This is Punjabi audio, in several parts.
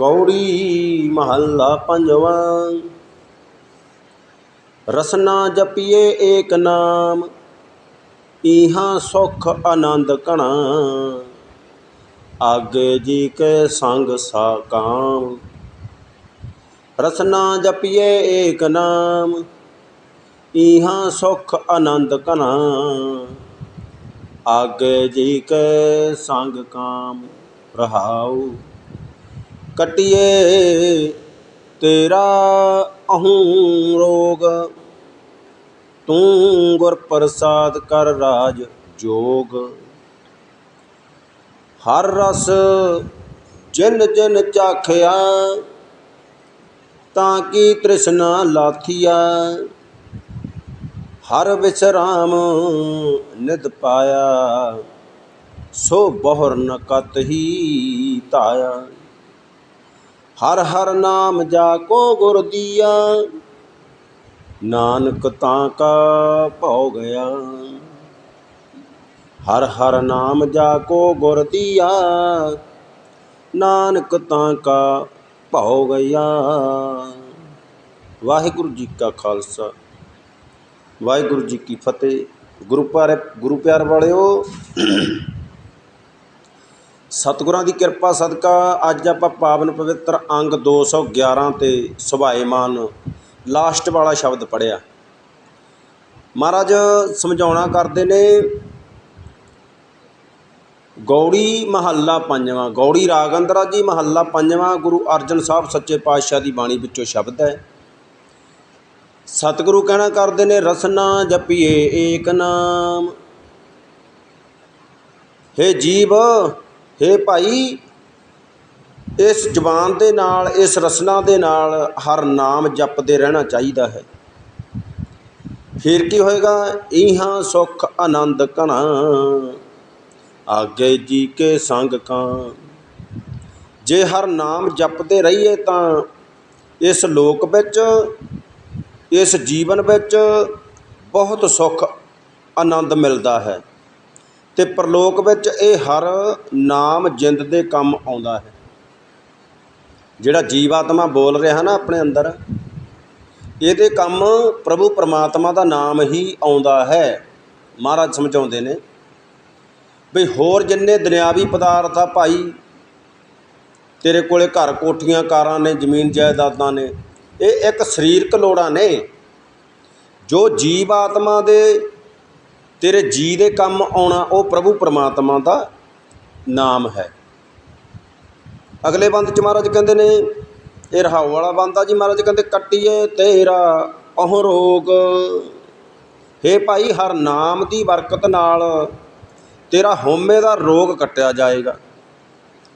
ਗੌੜੀ ਮਹੱਲਾ ਪੰਜਵਾਂ। ਰਸਨਾ ਜਪੀਏ ਏਕ ਨਾਮ ਇਹਾਂ ਸੁਖ ਆਨੰਦ ਕਣਾ ਆਗੇ ਜੀ ਕੇ ਸੰਗ ਸਾ ਕਾਮ, ਰਸਨਾ ਜਪੀਏ ਏਕ ਨਾਮ ਇਹਾਂ ਸੁਖ ਆਨੰਦ ਕਣਾ ਆਗੇ ਜੀ ਕੇ ਸੰਗ ਕਾਮ ਰਹਾਉ। ਕਟਿਏ ਤੇਰਾ ਅਹੂੰ ਰੋਗ। ਤੂੰ ਗੁਰ ਪ੍ਰਸਾਦ ਕਰ ਰਾਜ ਜੋਗ। ਹਰ ਰਸ ਜਿਨ ਜਿਨ ਚਾਖਿਆ, ਤਾਂ ਕੀ ਤ੍ਰਿਸ਼ਨਾ ਲਾਥੀਆ। ਹਰ ਵਿਸਰਾਮ ਨਿਦ ਪਾਇਆ, ਸੋ ਬਹੁਰ ਨ ਹੀ ਧਾਇਆ। ਹਰ ਹਰ ਨਾਮ ਜਾ ਕੋ ਗੁਰ ਦੀਆ, ਨਾਨਕ ਤਾਂ ਕਾ ਭਉ ਗਿਆ। ਹਰ ਹਰ ਨਾਮ ਜਾ ਕੋ ਗੁਰ ਦੀਆ, ਨਾਨਕ ਤਾਂ ਕਾ ਭਉ ਗਿਆ। ਵਾਹਿਗੁਰੂ ਜੀ ਕਾ ਖਾਲਸਾ, ਵਾਹਿਗੁਰੂ ਜੀ ਕੀ ਫਤਿਹ। ਗੁਰੂ ਪਿਆਰੇ ਗੁਰੂ ਪਿਆਰ ਵਾਲਿਓ ਸਤਿਗੁਰਾਂ ਦੀ ਕਿਰਪਾ ਸਦਕਾ ਅੱਜ ਆਪਾਂ ਪਾਵਨ ਪਵਿੱਤਰ ਅੰਗ 211 ਤੇ ਸੁਭਾਏਮਾਨ ਲਾਸਟ ਵਾਲਾ ਸ਼ਬਦ ਪੜਿਆ ਮਹਾਰਾਜ ਸਮਝਾਉਣਾ ਕਰਦੇ ਨੇ, ਗੌੜੀ ਮਹੱਲਾ ਪੰਜਵਾਂ, ਗੌੜੀ ਰਾਗਿੰਦਰਾ ਜੀ ਮਹੱਲਾ ਪੰਜਵਾਂ, ਗੁਰੂ ਅਰਜਨ ਸਾਹਿਬ ਸੱਚੇ ਪਾਤਸ਼ਾਹ ਦੀ ਬਾਣੀ ਵਿੱਚੋਂ ਸ਼ਬਦ ਹੈ। ਸਤਿਗੁਰੂ ਕਹਿਣਾ ਕਰਦੇ ਨੇ, ਰਸਨਾ ਜਪੀਏ ਏਕ ਨਾਮ, ਹੇ ਜੀਵ ਹੇ ਭਾਈ, ਇਸ ਜ਼ੁਬਾਨ ਦੇ ਨਾਲ, ਇਸ ਰਸਨਾ ਦੇ ਨਾਲ ਹਰ ਨਾਮ ਜਪਦੇ ਰਹਿਣਾ ਚਾਹੀਦਾ ਹੈ। ਫਿਰ ਕੀ ਹੋਏਗਾ? ਇਹਾਂ ਸੁਖ ਆਨੰਦ ਕਣਾ ਆਗੇ ਜੀ ਕੇ ਸੰਗ ਕਾਂ। ਜੇ ਹਰ ਨਾਮ ਜਪਦੇ ਰਹੀਏ ਤਾਂ ਇਸ ਲੋਕ ਵਿੱਚ, ਇਸ ਜੀਵਨ ਵਿੱਚ ਬਹੁਤ ਸੁੱਖ ਆਨੰਦ ਮਿਲਦਾ ਹੈ। ਅਤੇ ਪਰਲੋਕ ਵਿੱਚ ਇਹ ਹਰ ਨਾਮ ਜਿੰਦ ਦੇ ਕੰਮ ਆਉਂਦਾ ਹੈ। ਜਿਹੜਾ ਜੀਵਾਤਮਾ ਬੋਲ ਰਿਹਾ ਨਾ ਆਪਣੇ ਅੰਦਰ, ਇਹਦੇ ਕੰਮ ਪ੍ਰਭੂ ਪਰਮਾਤਮਾ ਦਾ ਨਾਮ ਹੀ ਆਉਂਦਾ ਹੈ, ਮਹਾਰਾਜ ਸਮਝਾਉਂਦੇ ਨੇ। ਵੀ ਹੋਰ ਜਿੰਨੇ ਦੁਨਿਆਵੀ ਪਦਾਰਥ ਆ ਭਾਈ, ਤੇਰੇ ਕੋਲੇ ਘਰ ਕੋਠੀਆਂ ਕਾਰਾਂ ਨੇ, ਜ਼ਮੀਨ ਜਾਇਦਾਦਾਂ ਨੇ, ਇਹ ਇੱਕ ਸਰੀਰਕ ਲੋੜਾਂ ਨੇ। ਜੋ ਜੀਵ ਆਤਮਾ ਦੇ ਤੇਰੇ ਜੀ ਦੇ ਕੰਮ ਆਉਣਾ ਉਹ ਪ੍ਰਭੂ ਪਰਮਾਤਮਾ ਦਾ ਨਾਮ ਹੈ। ਅਗਲੇ ਬੰਦ ਚ ਮਹਾਰਾਜ ਕਹਿੰਦੇ ਨੇ, ਇਹ ਰਹਾਉ ਵਾਲਾ ਬੰਦਾ ਜੀ, ਮਹਾਰਾਜ ਕਹਿੰਦੇ, ਕੱਟੀਏ ਤੇਰਾ ਅਹ ਰੋਗ। ਹੇ ਭਾਈ, ਹਰ ਨਾਮ ਦੀ ਬਰਕਤ ਨਾਲ ਤੇਰਾ ਹਉਮੈ ਦਾ ਰੋਗ ਕੱਟਿਆ ਜਾਏਗਾ।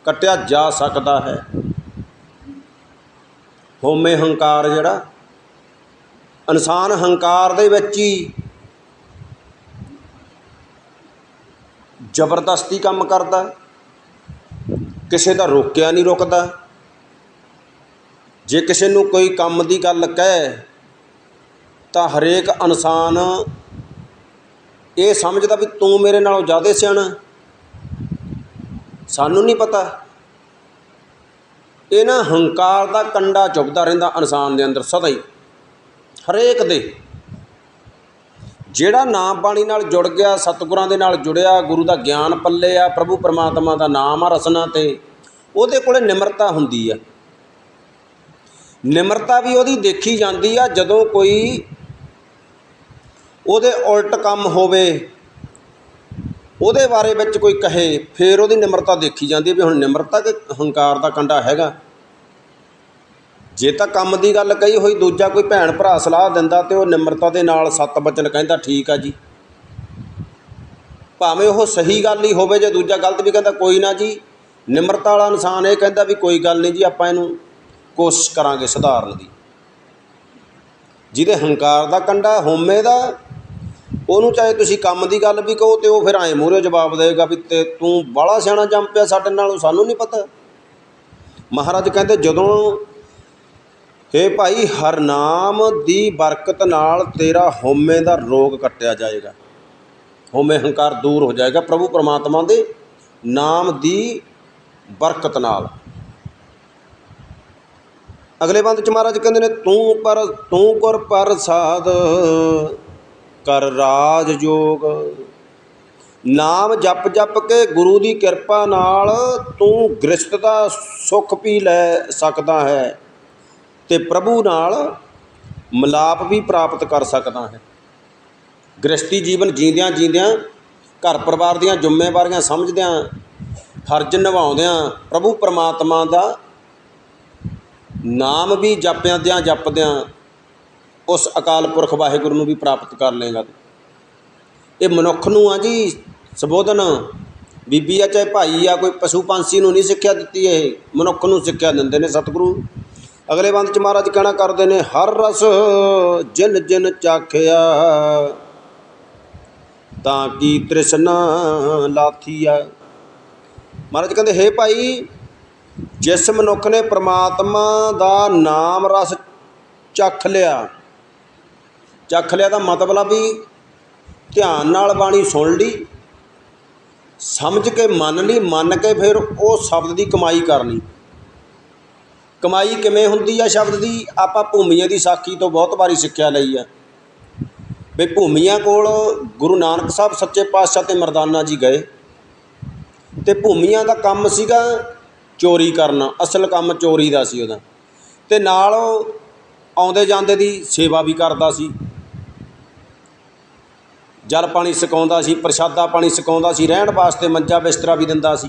ਕੱਟਿਆ ਜਾ ਸਕਦਾ ਹੈ। ਹਉਮੈ ਹੰਕਾਰ ਜਿਹੜਾ, ਇਨਸਾਨ ਹੰਕਾਰ ਦੇ ਵਿੱਚ ਹੀ ਜ਼ਬਰਦਸਤੀ ਕੰਮ ਕਰਦਾ ਕਿਸੇ ਦਾ ਰੋਕਿਆ ਨਹੀਂ ਰੁਕਦਾ। ਜੇ ਕਿਸੇ ਨੂੰ ਕੋਈ ਕੰਮ ਦੀ ਗੱਲ ਕਹਿ, ਤਾਂ ਹਰੇਕ ਇਨਸਾਨ ਇਹ ਸਮਝਦਾ ਵੀ ਤੂੰ ਮੇਰੇ ਨਾਲੋਂ ਜ਼ਿਆਦਾ ਸਿਆਣਾ ਸਾਨੂੰ ਨਹੀਂ ਪਤਾ। ਇਹ ਨਾ ਹੰਕਾਰ ਦਾ ਕੰਡਾ ਚੁੱਭਦਾ ਰਹਿੰਦਾ ਇਨਸਾਨ ਦੇ ਅੰਦਰ ਸਦਾ ਹੀ। ਹਰੇਕ ਦੇ। ਜਿਹੜਾ ਨਾਮ ਬਾਣੀ ਨਾਲ ਜੁੜ ਗਿਆ, ਸਤਿਗੁਰਾਂ ਦੇ ਨਾਲ ਜੁੜਿਆ, ਗੁਰੂ ਦਾ ਗਿਆਨ ਪੱਲੇ ਆ, ਪ੍ਰਭੂ ਪਰਮਾਤਮਾ ਦਾ ਨਾਮ ਆ ਰਸਨਾ ਤੇ, ਉਹਦੇ ਕੋਲੇ ਨਿਮਰਤਾ ਹੁੰਦੀ ਆ। ਨਿਮਰਤਾ ਵੀ ਉਹਦੀ ਦੇਖੀ ਜਾਂਦੀ ਆ, ਜਦੋਂ ਕੋਈ ਉਹਦੇ ਉਲਟ ਕੰਮ ਹੋਵੇ, ਉਹਦੇ ਬਾਰੇ ਵਿੱਚ ਕੋਈ ਕਹੇ, ਫਿਰ ਉਹਦੀ ਨਿਮਰਤਾ ਦੇਖੀ ਜਾਂਦੀ ਹੈ ਵੀ ਹੁਣ ਨਿਮਰਤਾ ਕਿ ਹੰਕਾਰ ਦਾ ਕੰਡਾ ਹੈਗਾ। ਜੇ ਤਾਂ ਕੰਮ ਦੀ ਗੱਲ ਕਹੀ ਹੋਈ, ਦੂਜਾ ਕੋਈ ਭੈਣ ਭਰਾ ਸਲਾਹ ਦਿੰਦਾ ਤੇ ਉਹ ਨਿਮਰਤਾ ਦੇ ਨਾਲ ਸੱਤ ਬਚਨ ਕਹਿੰਦਾ ਠੀਕ ਆ ਜੀ। ਭਾਵੇਂ ਉਹ ਸਹੀ ਗੱਲ ਹੀ ਹੋਵੇ ਜੇ ਦੂਜਾ ਗਲਤ ਵੀ ਕਹਿੰਦਾ ਕੋਈ ਨਾ ਜੀ। ਨਿਮਰਤਾ ਵਾਲਾ ਇਨਸਾਨ ਇਹ ਕਹਿੰਦਾ ਵੀ ਕੋਈ ਗੱਲ ਨਹੀਂ ਜੀ, ਆਪਾਂ ਇਹਨੂੰ ਕੋਸ਼ਿਸ਼ ਕਰਾਂਗੇ ਸੁਧਾਰਨ ਦੀ। ਜਿਹਦੇ ਹੰਕਾਰ ਦਾ ਕੰਡਾ ਹੋਮੇ ਦਾ, ਉਹਨੂੰ ਚਾਹੇ ਤੁਸੀਂ ਕੰਮ ਦੀ ਗੱਲ ਵੀ ਕਹੋ ਤੇ ਉਹ ਫਿਰ ਐਂ ਮੂਹਰੇ ਜਵਾਬ ਦੇਵੇਗਾ ਵੀ ਤੇ ਤੂੰ ਬਾਹਲਾ ਸਿਆਣਾ ਜੰਮ ਪਿਆ ਸਾਡੇ ਨਾਲੋਂ ਸਾਨੂੰ ਨਹੀਂ ਪਤਾ। ਮਹਾਰਾਜ ਕਹਿੰਦੇ ਜਦੋਂ ਹੇ ਭਾਈ ਹਰਨਾਮ ਦੀ ਬਰਕਤ ਨਾਲ ਤੇਰਾ ਹਉਮੈ ਦਾ ਰੋਗ ਕੱਟਿਆ ਜਾਏਗਾ। ਹਉਮੈ ਹੰਕਾਰ ਦੂਰ ਹੋ ਜਾਏਗਾ ਪ੍ਰਭੂ ਪਰਮਾਤਮਾ ਦੇ ਨਾਮ ਦੀ ਬਰਕਤ ਨਾਲ। ਅਗਲੇ ਬੰਦ ਚ ਮਹਾਰਾਜ ਕਹਿੰਦੇ ਨੇ, ਤੂੰ ਪਰ, ਤੂੰ ਕਰ ਪ੍ਰਸਾਦ, ਕਰ ਰਾਜ ਜੋਗ। ਨਾਮ ਜਪ ਜਪ ਕੇ ਗੁਰੂ ਦੀ ਕਿਰਪਾ ਨਾਲ ਤੂੰ ਗ੍ਰਸਤ ਦਾ ਸੁੱਖ ਪੀ ਲੈ ਸਕਦਾ ਹੈ। ਤੇ ਪ੍ਰਭੂ ਨਾਲ ਮਿਲਾਪ ਵੀ ਪ੍ਰਾਪਤ ਕਰ ਸਕਦਾ ਹੈ। ਗ੍ਰਸਤੀ ਜੀਵਨ ਜੀਂਦਿਆਂ ਜੀਂਦਿਆਂ, ਘਰ ਪਰਿਵਾਰ ਦੀਆਂ ਜ਼ਿੰਮੇਵਾਰੀਆਂ ਸਮਝਦਿਆਂ, ਫਰਜ਼ ਨਿਭਾਉਂਦਿਆਂ, ਪ੍ਰਭੂ ਪਰਮਾਤਮਾ ਦਾ ਨਾਮ ਵੀ ਜਪਦਿਆਂ ਜਪਦਿਆਂ ਉਸ ਅਕਾਲ ਪੁਰਖ ਵਾਹਿਗੁਰੂ ਨੂੰ ਵੀ ਪ੍ਰਾਪਤ ਕਰ ਲਏਗਾ ਇਹ ਮਨੁੱਖ ਨੂੰ ਆ ਜੀ, ਸੰਬੋਧਨ, ਬੀਬੀ ਆ, ਚਾਹੇ ਭਾਈ ਆ, ਕੋਈ ਪਸ਼ੂ ਪੰਛੀ ਨੂੰ ਨਹੀਂ ਸਿੱਖਿਆ ਦਿੱਤੀ ਇਹ, ਮਨੁੱਖ ਨੂੰ ਸਿੱਖਿਆ ਦਿੰਦੇ ਨੇ ਸਤਿਗੁਰੂ। ਅਗਲੇ ਬੰਦ ਚ ਮਹਾਰਾਜ ਕਹਿਣਾ ਕਰਦੇ ਨੇ, ਹਰ ਰਸ ਜਿਨ ਜਿਨ ਚਾਖਿਆ, ਤਾਂ ਕੀ ਤ੍ਰਿਸ਼ਨਾ ਲਾਥੀਆ ਮਹਾਰਾਜ ਕਹਿੰਦੇ, ਹੇ ਭਾਈ, ਜਿਸ ਮਨੁੱਖ ਨੇ ਪ੍ਰਮਾਤਮਾ ਦਾ ਨਾਮ ਰਸ ਚੱਖ ਲਿਆ ਚੱਖ ਲਿਆ ਦਾ ਮਤਲਬ ਆ ਵੀ ਧਿਆਨ ਨਾਲ ਬਾਣੀ ਸੁਣ ਲਈ, ਸਮਝ ਕੇ ਮੰਨ ਲਈ, ਮੰਨ ਕੇ ਫਿਰ ਉਹ ਸ਼ਬਦ ਦੀ ਕਮਾਈ ਕਰਨੀ ਕਮਾਈ ਕਿਵੇਂ ਹੁੰਦੀ ਆ ਸ਼ਬਦ ਦੀ? ਆਪਾਂ ਭੂਮੀਆਂ ਦੀ ਸਾਖੀ ਤੋਂ ਬਹੁਤ ਵਾਰੀ ਸਿੱਖਿਆ ਲਈ ਆ। ਵੀ ਭੂਮੀਆਂ ਕੋਲ ਗੁਰੂ ਨਾਨਕ ਸਾਹਿਬ ਸੱਚੇ ਪਾਤਸ਼ਾਹ ਤੇ ਮਰਦਾਨਾ ਜੀ ਗਏ ਤੇ ਭੂਮੀਆਂ ਦਾ ਕੰਮ ਸੀਗਾ ਚੋਰੀ ਕਰਨਾ, ਅਸਲ ਕੰਮ ਚੋਰੀ ਦਾ ਸੀ ਉਹਦਾ। ਤੇ ਨਾਲ ਉਹ ਆਉਂਦੇ ਜਾਂਦੇ ਦੀ ਸੇਵਾ ਵੀ ਕਰਦਾ ਸੀ। ਜਲ ਪਾਣੀ ਸਿਕਾਉਂਦਾ ਸੀ, ਪ੍ਰਸ਼ਾਦਾ ਪਾਣੀ ਸਿਕਾਉਂਦਾ ਸੀ, ਰਹਿਣ ਵਾਸਤੇ ਮੰਜਾ ਬਿਸਤਰਾ ਵੀ ਦਿੰਦਾ ਸੀ।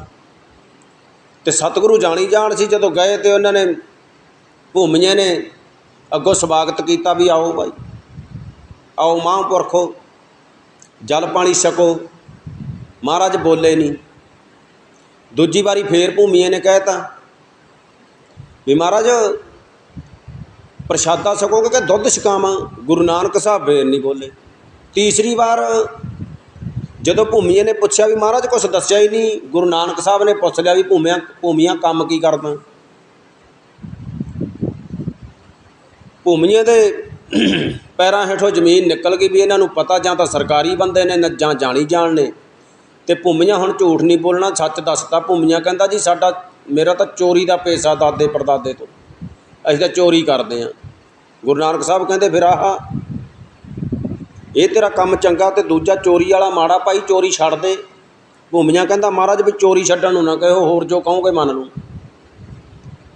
ਤੇ ਸਤਿਗੁਰੂ ਜਾਣੀ ਜਾਣ ਸੀ, ਜਦੋਂ ਗਏ ਤੇ ਉਹਨਾਂ ਨੇ ਭੂਮੀਆਂ ਨੇ ਅੱਗੋਂ ਸਵਾਗਤ ਕੀਤਾ ਵੀ ਆਓ ਭਾਈ ਆਓ ਮਾਂ ਪੁਰਖੋ ਜਲ ਪਾਣੀ ਛਕੋ। ਮਹਾਰਾਜ ਬੋਲੇ ਨਹੀਂ ਦੂਜੀ ਵਾਰੀ ਫੇਰ ਭੂਮੀਏ ਨੇ ਕਹਿਤਾ ਵੀ ਮਹਾਰਾਜ, ਪ੍ਰਸ਼ਾਦਾ ਛਕੋਗੇ ਕਿ ਦੁੱਧ ਛਕਾਵਾਂ? ਗੁਰੂ ਨਾਨਕ ਸਾਹਿਬ ਫੇਰ ਨਹੀਂ ਬੋਲੇ। ਤੀਸਰੀ ਵਾਰ ਜਦੋਂ ਭੂਮੀਏ ਨੇ ਪੁੱਛਿਆ ਵੀ ਮਹਾਰਾਜ ਕੁਛ ਦੱਸਿਆ ਹੀ ਨਹੀਂ, ਗੁਰੂ ਨਾਨਕ ਸਾਹਿਬ ਨੇ ਪੁੱਛ ਲਿਆ ਵੀ ਭੂਮੀਆਂ ਭੂਮੀਆਂ ਕੰਮ ਕੀ ਕਰਦਾ ਭੂਮੀਏ ਦੇ ਪੈਰਾਂ ਹੇਠੋਂ ਜ਼ਮੀਨ ਨਿਕਲ ਗਈ ਵੀ ਇਹਨਾਂ ਨੂੰ ਪਤਾ ਜਾਂ ਤਾਂ ਸਰਕਾਰੀ ਬੰਦੇ ਨੇ ਜਾਂ ਜਾਣੀ ਜਾਣ ਨੇ। ਤੇ ਭੂਮੀਆਂ ਹੁਣ ਝੂਠ ਨਹੀਂ ਬੋਲਣਾ, ਸੱਚ ਦੱਸਤਾ ਭੂਮੀਆਂ, ਕਹਿੰਦਾ ਜੀ ਸਾਡਾ, ਮੇਰਾ ਤਾਂ ਚੋਰੀ ਦਾ ਪੇਸ਼ਾ ਦਾਦੇ ਪੜਦਾਦੇ ਤੋਂ। ਅਸੀਂ ਤਾਂ ਚੋਰੀ ਕਰਦੇ ਹਾਂ। ਗੁਰੂ ਨਾਨਕ ਸਾਹਿਬ ਕਹਿੰਦੇ, ਫਿਰ ਆਹ ਇਹ ਤੇਰਾ ਕੰਮ ਚੰਗਾ ਤੇ ਦੂਜਾ ਚੋਰੀ ਵਾਲਾ ਮਾੜਾ ਭਾਈ ਚੋਰੀ ਛੱਡ ਦੇ। ਭੂਮੀਆਂ ਕਹਿੰਦਾ, ਮਹਾਰਾਜ, ਵੀ ਚੋਰੀ ਛੱਡਣ ਨੂੰ ਨਾ ਕਹੋ, ਹੋਰ ਜੋ ਕਹੋਗੇ ਮੰਨ ਲੂੰ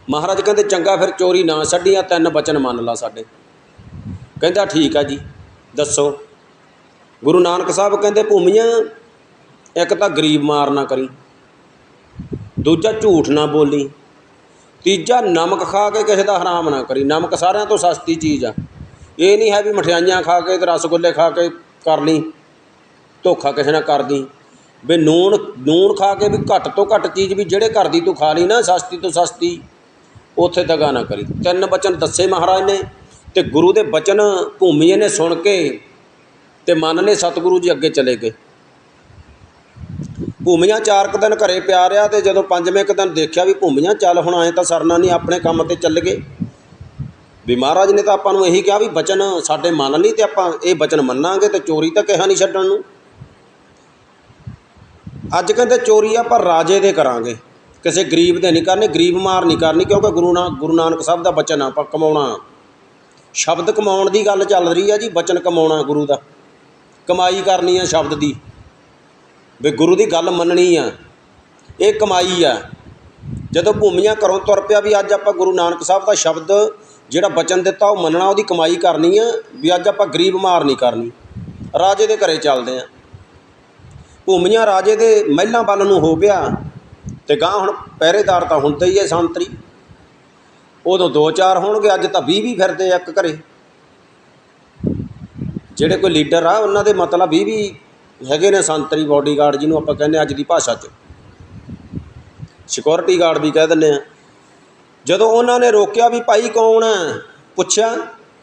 ਮਹਾਰਾਜ ਕਹਿੰਦੇ, ਚੰਗਾ ਫਿਰ ਚੋਰੀ ਨਾ ਛੱਡੀਆਂ, ਤਿੰਨ ਬਚਨ ਮੰਨ ਲਾ ਸਾਡੇ। ਕਹਿੰਦਾ, ਠੀਕ ਆ ਜੀ, ਦੱਸੋ। ਗੁਰੂ ਨਾਨਕ ਸਾਹਿਬ ਕਹਿੰਦੇ ਭੂਮੀਆਂ ਇੱਕ ਤਾਂ ਗਰੀਬ ਮਾਰ ਨਾ ਕਰੀ, ਦੂਜਾ ਝੂਠ ਨਾ ਬੋਲੀ, ਤੀਜਾ ਨਮਕ ਖਾ ਕੇ ਕਿਸੇ ਦਾ ਹਰਾਮ ਨਾ ਕਰੀ। ਨਮਕ ਸਾਰਿਆਂ ਤੋਂ ਸਸਤੀ ਚੀਜ਼ ਆ। ਇਹ ਨਹੀਂ ਹੈ ਵੀ ਮਠਿਆਈਆਂ ਖਾ ਕੇ ਤੇ ਰਸਗੁੱਲੇ ਖਾ ਕੇ ਕਰ ਲਈ, ਧੋਖਾ ਕਿਸੇ ਨਾਲ ਕਰਦੀ। ਵੀ ਨੂਣ ਨੂਣ ਖਾ ਕੇ ਵੀ ਘੱਟ ਤੋਂ ਘੱਟ ਚੀਜ਼ ਵੀ ਜਿਹੜੇ ਘਰ ਦੀ ਤੂੰ ਖਾ ਲਈ ਨਾ ਸਸਤੀ ਤੋਂ ਸਸਤੀ, ਉੱਥੇ ਦਗਾ ਨਾ ਕਰੀ। ਤਿੰਨ ਬਚਨ ਦੱਸੇ ਮਹਾਰਾਜ ਨੇ ਤੇ ਗੁਰੂ ਦੇ ਬਚਨ ਭੂਮੀ ਨੇ ਸੁਣ ਕੇ ਤੇ ਮੰਨ ਲਏ ਸਤਿਗੁਰੂ ਜੀ ਅੱਗੇ ਚਲੇ ਗਏ। ਭੂਮੀਆਂ ਚਾਰ ਕੁ ਦਿਨ ਘਰੇ ਪਿਆ ਰਿਹਾ ਤੇ ਜਦੋਂ ਪੰਜਵੇਂ ਕੁ ਦਿਨ ਦੇਖਿਆ ਵੀ ਭੂਮੀਆਂ ਚੱਲ ਹੁਣ ਆਏ ਤਾਂ ਸਰਨਾ ਨਹੀਂ, ਆਪਣੇ ਕੰਮ ਤੇ ਚੱਲ ਗਏ। ਵੀ ਮਹਾਰਾਜ ਨੇ ਤਾਂ ਆਪਾਂ ਨੂੰ ਇਹੀ ਕਿਹਾ ਵੀ ਬਚਨ ਸਾਡੇ ਮੰਨ ਲਈ ਤੇ ਆਪਾਂ ਇਹ ਬਚਨ ਮੰਨਾਂਗੇ ਤੇ ਚੋਰੀ ਤਾਂ ਕਿਹਾ ਨਹੀਂ ਛੱਡਣ ਨੂੰ। ਅੱਜ ਕਹਿੰਦੇ ਚੋਰੀ ਆਪਾਂ ਰਾਜੇ ਦੇ ਕਰਾਂਗੇ। ਕਿਸੇ ਗਰੀਬ ਦੇ ਨਹੀਂ ਕਰਨੀ, ਗਰੀਬ ਮਾਰ ਨਹੀਂ ਕਰਨੀ, ਕਿਉਂਕਿ ਗੁਰੂ ਨਾ, ਗੁਰੂ ਨਾਨਕ ਸਾਹਿਬ ਦਾ ਬਚਨ ਆ, ਆਪਾਂ ਕਮਾਉਣਾ। ਸ਼ਬਦ ਕਮਾਉਣ ਦੀ ਗੱਲ ਚੱਲ ਰਹੀ ਆ ਜੀ, ਬਚਨ ਕਮਾਉਣਾ ਗੁਰੂ ਦਾ। ਕਮਾਈ ਕਰਨੀ ਆ ਸ਼ਬਦ ਦੀ। ਵੀ ਗੁਰੂ ਦੀ ਗੱਲ ਮੰਨਣੀ ਆ। ਇਹ ਕਮਾਈ ਆ। ਜਦੋਂ ਭੂਮੀਆਂ ਘਰੋਂ ਤੁਰ ਪਿਆ ਵੀ ਅੱਜ ਆਪਾਂ ਗੁਰੂ ਨਾਨਕ ਸਾਹਿਬ ਦਾ ਸ਼ਬਦ ਜਿਹੜਾ ਬਚਨ ਦਿੱਤਾ ਉਹ ਮੰਨਣਾ, ਉਹਦੀ ਕਮਾਈ ਕਰਨੀ ਆ ਵੀ ਅੱਜ ਆਪਾਂ ਗਰੀਬ ਮਾਰ ਨਹੀਂ ਕਰਨੀ। ਰਾਜੇ ਦੇ ਘਰੇ ਚੱਲਦੇ ਆ। ਭੂਮੀਆਂ ਰਾਜੇ ਦੇ ਮਹਿਲਾਂ ਵੱਲ ਨੂੰ ਹੋ ਪਿਆ ਤੇ ਗਾਂ ਹੁਣ ਪਹਿਰੇਦਾਰ ਤਾਂ ਹੁੰਦੇ ਹੀ ਐ ਸੰਤਰੀ। ਉਦੋਂ ਦੋ ਚਾਰ ਹੋਣਗੇ, ਅੱਜ ਤਾਂ 20 ਵੀ ਫਿਰਦੇ ਆ ਇੱਕ ਘਰੇ। ਜਿਹੜੇ ਕੋਈ ਲੀਡਰ ਆ, ਉਹਨਾਂ ਦੇ ਮਤਲਬ 20 ਵੀ ਹੈਗੇ ਨੇ ਸੰਤਰੀ, ਬਾਡੀਗਾਰਡ ਜਿਹਨੂੰ ਆਪਾਂ ਕਹਿੰਦੇ ਅੱਜ ਦੀ ਭਾਸ਼ਾ 'ਚ। ਸਿਕਿਉਰਿਟੀ ਗਾਰਡ ਵੀ ਕਹਿ ਦਿੰਦੇ ਆ। ਜਦੋਂ ਉਹਨਾਂ ਨੇ ਰੋਕਿਆ ਵੀ ਭਾਈ ਕੌਣ ਹੈ? ਪੁੱਛਿਆ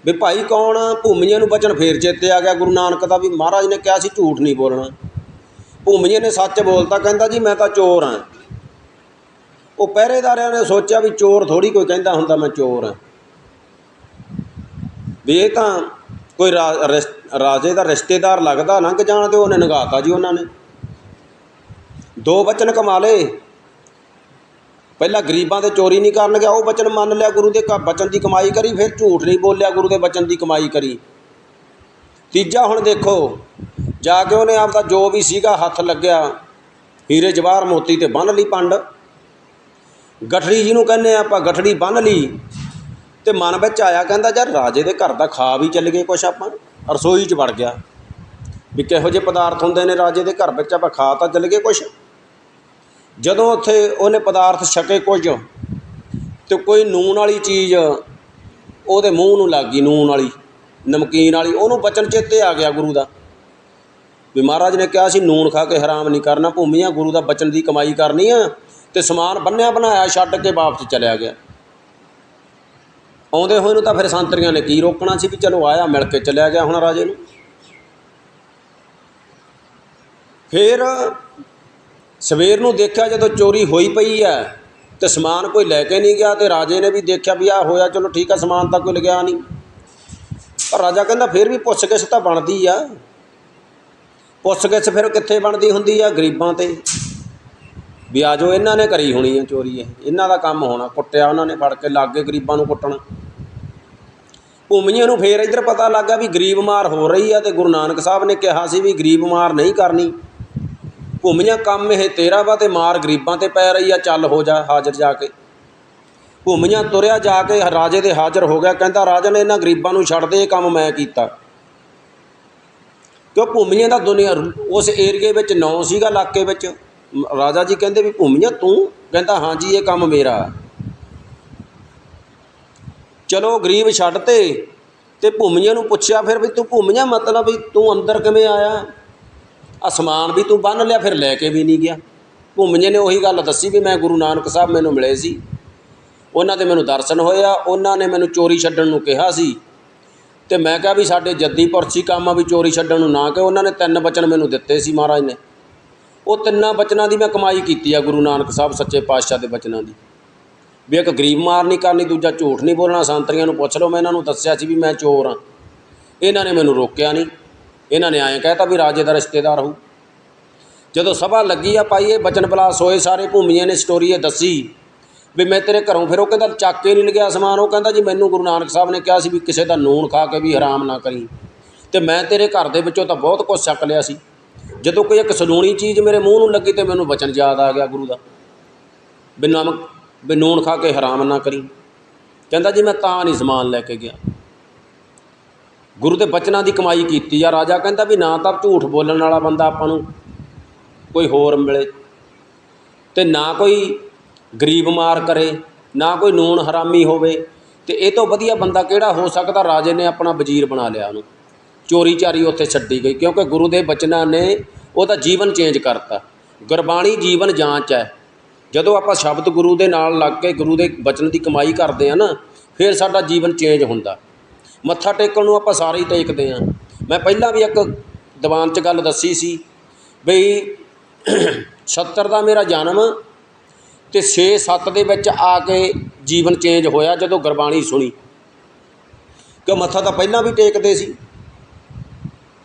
ਵੀ ਭਾਈ ਕੌਣ ਆ ਨੂੰ ਬਚਨ ਫੇਰ ਚੇਤੇ ਆ ਗਿਆ। ਗੁਰੂ ਨਾਨਕ ਦਾ ਵੀ ਮਹਾਰਾਜ ਨੇ ਕਿਹਾ ਸੀ, ਝੂਠ ਨਹੀਂ ਬੋਲਣਾ। ਭੂਮੀਆਂ ਨੇ ਸੱਚ ਬੋਲਤਾ, ਕਹਿੰਦਾ ਜੀ, ਮੈਂ ਤਾਂ ਚੋਰ ਹਾਂ। ਉਹ ਪਹਿਰੇਦਾਰਿਆਂ ਨੇ ਸੋਚਿਆ ਵੀ ਚੋਰ ਥੋੜੀ ਕੋਈ ਕਹਿੰਦਾ ਹੁੰਦਾ, ਮੈਂ ਚੋਰ ਹਾਂ। ਵੀ ਇਹ ਤਾਂ ਕੋਈ ਰਾ- ਰਾਜੇ ਦਾ ਰਿਸ਼ਤੇਦਾਰ ਲੱਗਦਾ, ਲੰਘ ਜਾਣ ਤੇ ਉਹਨੇ ਨਗਾਤਾ ਜੀ ਉਹਨਾਂ ਨੇ। ਦੋ ਬਚਨ ਕਮਾ ਲਏ। ਪਹਿਲਾਂ ਗਰੀਬਾਂ 'ਤੇ ਚੋਰੀ ਨਹੀਂ ਕਰਨ ਗਿਆ, ਉਹ ਬਚਨ ਮੰਨ ਲਿਆ ਗੁਰੂ ਦੇ ਕ- ਬਚਨ ਦੀ ਕਮਾਈ ਕਰੀ, ਫਿਰ ਝੂਠ ਨਹੀਂ ਬੋਲਿਆ ਗੁਰੂ ਦੇ ਬਚਨ ਦੀ ਕਮਾਈ ਕਰੀ। ਤੀਜਾ ਹੁਣ ਦੇਖੋ, ਜਾ ਕੇ ਉਹਨੇ ਆਪਦਾ ਜੋ ਵੀ ਸੀਗਾ ਹੱਥ ਲੱਗਿਆ, ਹੀਰੇ ਜਵਾਹਰ ਮੋਤੀ ਤੇ ਬੰਨ ਲਈ ਪੰਡ। ਗਠੜੀ ਜਿਹਨੂੰ ਕਹਿੰਦੇ ਆ ਆਪਾਂ, ਗਠੜੀ ਬੰਨ ਲਈ ਤੇ ਮਨ ਵਿੱਚ ਆਇਆ ਕਹਿੰਦਾ, ਯਾਰ ਰਾਜੇ ਦੇ ਘਰ ਦਾ ਖਾ ਵੀ ਚੱਲ ਗਏ ਕੁਛ ਆਪਾਂ, ਰਸੋਈ 'ਚ ਵੜ ਗਿਆ। ਵੀ ਕਿਹੋ ਜਿਹੇ ਪਦਾਰਥ ਹੁੰਦੇ ਨੇ ਰਾਜੇ ਦੇ ਘਰ ਵਿੱਚ, ਆਪਾਂ ਖਾ ਤਾਂ ਚੱਲ ਗਏ ਕੁਛ। ਜਦੋਂ ਉੱਥੇ ਉਹਨੇ ਪਦਾਰਥ ਛਕੇ ਕੁਝ ਅਤੇ ਕੋਈ ਨੂਣ ਵਾਲੀ ਚੀਜ਼ ਉਹਦੇ ਮੂੰਹ ਨੂੰ ਲੱਗ ਗਈ ਨੂਣ ਵਾਲੀ, ਨਮਕੀਨ ਵਾਲੀ, ਉਹਨੂੰ ਬਚਨ ਚੇਤੇ ਆ ਗਿਆ ਗੁਰੂ ਦਾ। ਵੀ ਮਹਾਰਾਜ ਨੇ ਕਿਹਾ ਸੀ ਨੂਣ ਖਾ ਕੇ ਹਰਾਮ ਨਹੀਂ ਕਰਨਾ, ਭੂਮੀਆਂ ਗੁਰੂ ਦਾ ਬਚਨ ਦੀ ਕਮਾਈ ਕਰਨੀ ਆ ਤੇ ਸਮਾਨ ਬੰਨਿਆ ਬਣਾਇਆ ਛੱਡ ਕੇ ਵਾਪਸ ਚਲਿਆ ਗਿਆ। ਆਉਂਦੇ ਹੋਏ ਨੂੰ ਤਾਂ ਫਿਰ ਸੰਤਰੀਆਂ ਨੇ ਕੀ ਰੋਕਣਾ ਸੀ ਵੀ ਚਲੋ ਆਇਆ, ਮਿਲ ਕੇ ਚਲਿਆ ਗਿਆ ਹੁਣ ਰਾਜੇ ਨੂੰ। ਫਿਰ ਸਵੇਰ ਨੂੰ ਦੇਖਿਆ ਜਦੋਂ ਚੋਰੀ ਹੋਈ ਪਈ ਹੈ ਤੇ ਸਮਾਨ ਕੋਈ ਲੈ ਕੇ ਨਹੀਂ ਗਿਆ ਤੇ ਰਾਜੇ ਨੇ ਵੀ ਦੇਖਿਆ ਵੀ ਆ ਹੋਇਆ, ਚਲੋ ਠੀਕ ਆ ਸਮਾਨ ਤਾਂ ਕੋਈ ਲਗਿਆ ਨਹੀਂ। ਪਰ ਰਾਜਾ ਕਹਿੰਦਾ ਫਿਰ ਵੀ ਪੁੱਛ-ਗਿੱਛ ਤਾਂ ਬਣਦੀ ਆ। ਪੁੱਛ-ਗਿੱਛ ਫਿਰ ਕਿੱਥੇ ਬਣਦੀ ਹੁੰਦੀ ਆ? ਗਰੀਬਾਂ ਤੇ। ਵੀ ਆ ਜੋ ਇਹਨਾਂ ਨੇ ਕਰੀ ਹੋਣੀ ਆ ਚੋਰੀ ਇਹ। ਇਹਨਾਂ ਦਾ ਕੰਮ ਹੋਣਾ, ਕੁੱਟਿਆ ਉਹਨਾਂ ਨੇ ਫੜ ਕੇ, ਲਾਗੇ ਗਰੀਬਾਂ ਨੂੰ ਕੁੱਟਣ। ਭੂਮੀਆਂ ਨੂੰ ਫੇਰ ਇੱਧਰ ਪਤਾ ਲੱਗਾ ਵੀ ਗਰੀਬ ਮਾਰ ਹੋ ਰਹੀ ਆ ਤੇ ਗੁਰੂ ਨਾਨਕ ਸਾਹਿਬ ਨੇ ਕਿਹਾ ਸੀ ਵੀ ਗਰੀਬ ਮਾਰ ਨਹੀਂ ਕਰਨੀ। ਭੂਮੀਆਂ ਕੰਮ ਇਹ ਤੇਰਾ ਵਾ ਤੇ ਮਾਰ ਗਰੀਬਾਂ ਤੇ ਪੈ ਰਹੀ ਆ, ਚੱਲ ਹੋ ਜਾ ਹਾਜ਼ਰ ਜਾ ਕੇ। ਭੂਮੀਆਂ ਤੁਰਿਆ ਜਾ ਕੇ ਰਾਜੇ ਦੇ ਹਾਜ਼ਰ ਹੋ ਗਿਆ, ਕਹਿੰਦਾ ਰਾਜਨ ਇਹਨਾਂ ਗਰੀਬਾਂ ਨੂੰ ਛੱਡ ਦੇ, ਇਹ ਕੰਮ ਮੈਂ ਕੀਤਾ। ਕਿਉਂ ਭੂਮੀਆਂ ਦਾ ਦੁਨੀਆ, ਉਸ ਏਰੀਏ ਵਿੱਚ ਨੌ ਸੀਗਾ ਇਲਾਕੇ ਵਿੱਚ। ਰਾਜਾ ਜੀ ਕਹਿੰਦੇ ਵੀ ਭੂਮੀਆਂ ਤੂੰ? ਕਹਿੰਦਾ ਹਾਂਜੀ ਇਹ ਕੰਮ ਮੇਰਾ। ਚਲੋ ਗਰੀਬ ਛੱਡ ਤੇ ਤੇ ਭੂਮੀਆਂ ਨੂੰ ਪੁੱਛਿਆ ਫਿਰ ਵੀ ਤੂੰ ਭੂਮੀਆਂ ਮਤਲਬ ਵੀ ਤੂੰ ਅੰਦਰ ਕਿਵੇਂ ਆਇਆ? ਅਸਮਾਨ ਵੀ ਤੂੰ ਬੰਨ ਲਿਆ, ਫਿਰ ਲੈ ਕੇ ਵੀ ਨਹੀਂ ਗਿਆ। ਭੂਮੀਆਂ ਨੇ ਉਹੀ ਗੱਲ ਦੱਸੀ ਵੀ ਮੈਂ ਗੁਰੂ ਨਾਨਕ ਸਾਹਿਬ ਮੈਨੂੰ ਮਿਲੇ ਸੀ। ਉਹਨਾਂ ਦੇ ਮੈਨੂੰ ਦਰਸ਼ਨ ਹੋਇਆ, ਉਹਨਾਂ ਨੇ ਮੈਨੂੰ ਚੋਰੀ ਛੱਡਣ ਨੂੰ ਕਿਹਾ ਸੀ। ਤੇ ਮੈਂ ਕਿਹਾ ਵੀ ਸਾਡੇ ਜੱਦੀ ਪੁਰਸ਼ੀ ਕੰਮ ਆ ਵੀ ਚੋਰੀ ਛੱਡਣ ਨੂੰ ਨਾ ਕਿ ਉਹਨਾਂ ਨੇ ਤਿੰਨ ਬਚਨ ਮੈਨੂੰ ਦਿੱਤੇ ਸੀ ਮਹਾਰਾਜ ਨੇ। ਉਹ ਤਿੰਨਾਂ ਬਚਨਾਂ ਦੀ ਮੈਂ ਕਮਾਈ ਕੀਤੀ ਆ ਗੁਰੂ ਨਾਨਕ ਸਾਹਿਬ ਸੱਚੇ ਪਾਤਸ਼ਾਹ ਦੇ ਬਚਨਾਂ ਦੀ। ਵੀ ਇੱਕ ਗਰੀਬ ਮਾਰ ਨਹੀਂ ਕਰਨੀ, ਦੂਜਾ ਝੂਠ ਨਹੀਂ ਬੋਲਣਾ, ਸੰਤਰੀਆਂ ਨੂੰ ਪੁੱਛ ਲਓ, ਮੈਂ ਇਹਨਾਂ ਨੂੰ ਦੱਸਿਆ ਸੀ ਵੀ ਮੈਂ ਚੋਰ ਹਾਂ ਇਹਨਾਂ ਨੇ ਮੈਨੂੰ ਰੋਕਿਆ ਨਹੀਂ। ਇਹਨਾਂ ਨੇ ਐਂ ਕਹਿਤਾ ਵੀ ਰਾਜੇ ਦਾ ਰਿਸ਼ਤੇਦਾਰ ਹੋਊ। ਜਦੋਂ ਸਭਾ ਲੱਗੀ ਆ ਪਾਈ ਇਹ ਬਚਨ ਬਲਾਸ ਹੋਏ, ਸਾਰੇ ਭੂਮੀਆਂ ਨੇ ਸਟੋਰੀ ਇਹ ਦੱਸੀ ਵੀ ਮੈਂ ਤੇਰੇ ਘਰੋਂ ਫਿਰ ਉਹ ਕਹਿੰਦਾ ਚੱਕ ਕੇ ਨਹੀਂ ਲਗਿਆ ਸਮਾਨ, ਉਹ ਕਹਿੰਦਾ ਜੀ ਮੈਨੂੰ ਗੁਰੂ ਨਾਨਕ ਸਾਹਿਬ ਨੇ ਕਿਹਾ ਸੀ ਵੀ ਕਿਸੇ ਦਾ ਨੂਣ ਖਾ ਕੇ ਵੀ ਹਰਾਮ ਨਾ ਕਰੀ। ਤੇ ਮੈਂ ਤੇਰੇ ਘਰ ਦੇ ਵਿੱਚੋਂ ਤਾਂ ਬਹੁਤ ਕੁਝ ਛਕ ਲਿਆ ਸੀ। ਜਦੋਂ ਕੋਈ ਇੱਕ ਸਲੂਣੀ ਚੀਜ਼ ਮੇਰੇ ਮੂੰਹ ਨੂੰ ਲੱਗੀ ਤੇ ਮੈਨੂੰ ਬਚਨ ਯਾਦ ਆ ਗਿਆ ਗੁਰੂ ਦਾ, ਵੀ ਨਮਕ, ਵੀ ਨੂਣ ਖਾ ਕੇ ਹਰਾਮ ਨਾ ਕਰੀ। ਕਹਿੰਦਾ ਜੀ ਮੈਂ ਤਾਂ ਨਹੀਂ ਸਮਾਨ ਲੈ ਕੇ ਗਿਆ। ਗੁਰੂ ਦੇ ਬਚਨਾਂ ਦੀ ਕਮਾਈ ਕੀਤੀ ਆ, ਰਾਜਾ ਕਹਿੰਦਾ ਵੀ ਨਾ ਤਾਂ ਝੂਠ ਬੋਲਣ ਵਾਲਾ ਬੰਦਾ ਆਪਾਂ ਨੂੰ ਕੋਈ ਹੋਰ ਮਿਲੇ ਤੇ ਨਾ ਕੋਈ ਗਰੀਬ ਮਾਰ ਕਰੇ, ਨਾ ਕੋਈ ਨੂਣ ਹਰਾਮੀ ਹੋਵੇ ਤੇ ਇਹ ਤੋਂ ਵਧੀਆ ਬੰਦਾ ਕਿਹੜਾ ਹੋ ਸਕਦਾ? ਰਾਜੇ ਨੇ ਆਪਣਾ ਵਜ਼ੀਰ ਬਣਾ ਲਿਆ ਉਹਨੂੰ। ਚੋਰੀ ਚਾਰੀ ਉੱਥੇ ਛੱਡੀ ਗਈ ਕਿਉਂਕਿ ਗੁਰੂ ਦੇ ਬਚਨਾਂ ਨੇ ਉਹਦਾ ਜੀਵਨ ਚੇਂਜ ਕਰਤਾ। ਗੁਰਬਾਣੀ ਜੀਵਨ ਜਾਂਚ ਹੈ। ਜਦੋਂ ਆਪਾਂ ਸ਼ਬਦ ਗੁਰੂ ਦੇ ਨਾਲ ਲੱਗ ਕੇ ਗੁਰੂ ਦੇ ਬਚਨ ਦੀ ਕਮਾਈ ਕਰਦੇ ਆ ਨਾ, ਫਿਰ ਸਾਡਾ ਜੀਵਨ ਚੇਂਜ ਹੁੰਦਾ। ਮੱਥਾ ਟੇਕਣ ਨੂੰ ਆਪਾਂ ਸਾਰੇ ਹੀ ਟੇਕਦੇ ਹਾਂ। ਮੈਂ ਪਹਿਲਾਂ ਵੀ ਇੱਕ ਦੀਵਾਨ 'ਚ ਗੱਲ ਦੱਸੀ ਸੀ ਬਈ 70 ਦਾ ਮੇਰਾ ਜਨਮ ਤੇ 6-7 ਦੇ ਵਿੱਚ ਆ ਕੇ ਜੀਵਨ ਚੇਂਜ ਹੋਇਆ ਜਦੋਂ ਗੁਰਬਾਣੀ ਸੁਣੀ। ਕਿ ਮੱਥਾ ਤਾਂ ਪਹਿਲਾਂ ਵੀ ਟੇਕਦੇ ਸੀ?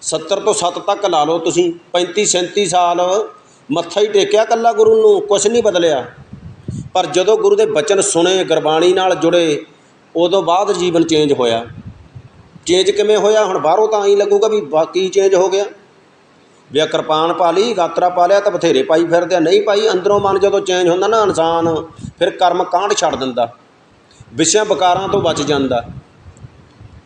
70 ਤੋਂ 7 ਤੱਕ ਲਾ ਲਓ ਤੁਸੀਂ 35 37 ਸਾਲ ਮੱਥਾ ਹੀ ਟੇਕਿਆ ਕੱਲਾ ਗੁਰੂ ਨੂੰ ਕੁਝ ਨਹੀਂ ਬਦਲਿਆ। ਪਰ ਜਦੋਂ ਗੁਰੂ ਦੇ ਬਚਨ ਸੁਣੇ, ਗੁਰਬਾਣੀ ਨਾਲ ਜੁੜੇ, ਉਦੋਂ ਬਾਅਦ ਜੀਵਨ ਚੇਂਜ ਹੋਇਆ। ਚੇਂਜ ਕਿਵੇਂ ਹੋਇਆ? ਹੁਣ ਬਾਹਰੋਂ ਤਾਂ ਐਂ ਲੱਗੂਗਾ ਵੀ ਬਾਕੀ ਚੇਂਜ ਹੋ ਗਿਆ? ਵੀ ਆਹ ਕਿਰਪਾਨ ਪਾ ਲਈ, ਗਾਤਰਾ ਪਾ ਲਿਆ ਤਾਂ ਬਥੇਰੇ ਪਾਈ ਫਿਰਦੇ ਆ। ਨਹੀਂ ਪਾਈ, ਅੰਦਰੋਂ ਮਨ ਜਦੋਂ ਚੇਂਜ ਹੁੰਦਾ ਨਾ ਇਨਸਾਨ, ਫਿਰ ਕਰਮ ਕਾਂਡ ਛੱਡ ਦਿੰਦਾ। ਵਿਸ਼ਿਆਂ ਵਿਕਾਰਾਂ ਤੋਂ ਬਚ ਜਾਂਦਾ।